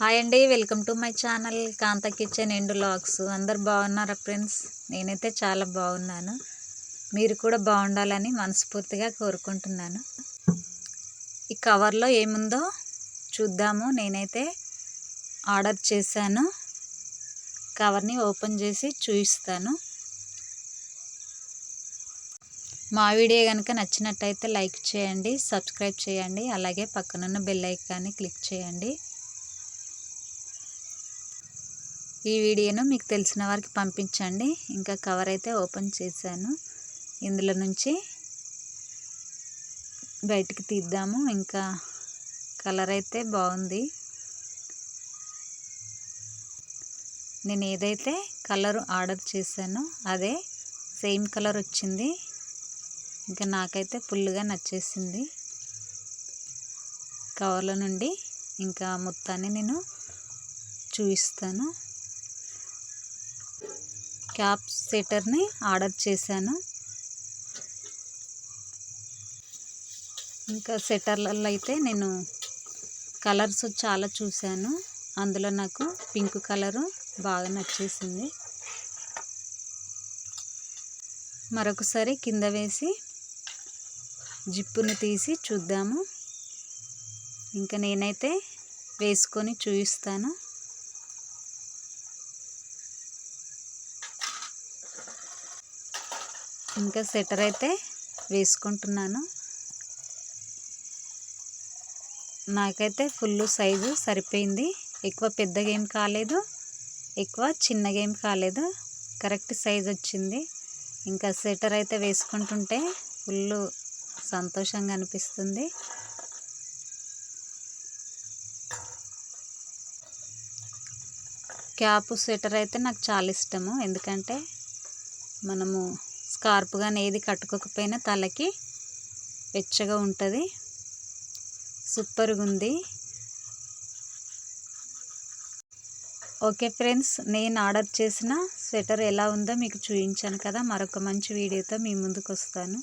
Hi అండి welcome to my channel Kantha kitchen and logs అందరు బాగున్నారా ఫ్రెండ్స్? నేనైతే చాలా బాగున్నాను. మీరు కూడా బాగుండాలని మనస్ఫూర్తిగా కోరుకుంటున్నాను. ఈ కవర్లో ఏముందో చూద్దాము. నేనైతే ఆర్డర్ చేశాను. కవర్ని ఓపెన్ చేసి చూపిస్తాను. మా వీడియో కనుక నచ్చినట్టయితే లైక్ చేయండి సబ్స్క్రైబ్ చేయండి అలాగే పక్కనున్న బెల్ ఐకాన్ని క్లిక్ చేయండి. ఈ వీడియోను మీకు తెలిసిన వారికి పంపించండి. ఇంకా కవర్ అయితే ఓపెన్ చేశాను. ఇందులో నుంచి బయటికి తీద్దాము. ఇంకా కలర్ అయితే బాగుంది. నేను ఏదైతే కలర్ ఆర్డర్ చేశానో అదే సేమ్ కలర్ వచ్చింది. ఇంకా నాకైతే ఫుల్గా నచ్చేసింది. కవర్ల నుండి ఇంకా మొత్తాన్ని నేను చూపిస్తాను. క్యాప్ సెటర్ని ఆర్డర్ చేశాను. ఇంకా సెటర్లలో అయితే నేను కలర్స్ చాలా చూశాను. అందులో నాకు పింక్ కలరు బాగా నచ్చేసింది. మరొకసారి కింద వేసి జిప్పుని తీసి చూద్దాము. ఇంకా నేనైతే వేసుకొని చూపిస్తాను. ఇంకా స్వెటర్ అయితే వేసుకుంటున్నాను. నాకైతే ఫుల్ సైజు సరిపోయింది. ఎక్కువ పెద్దగా ఏం కాలేదు. ఎక్కువ చిన్నగా ఏం కాలేదు. కరెక్ట్ సైజ్ వచ్చింది. ఇంకా స్వెటర్ అయితే వేసుకుంటుంటే ఫుల్ సంతోషంగా అనిపిస్తుంది. క్యాప్ స్వెటర్ అయితే నాకు చాలా ఇష్టము. ఎందుకంటే మనము స్కార్ప్ కానీ ఏది కట్టుకోకపోయినా తలకి వెచ్చగా ఉంటుంది. సూపర్గా ఉంది ఓకే ఫ్రెండ్స్ నేను ఆర్డర్ చేసిన స్వెటర్ ఎలా ఉందో మీకు చూపించాను కదా. మరొక మంచి వీడియోతో మీ ముందుకు వస్తాను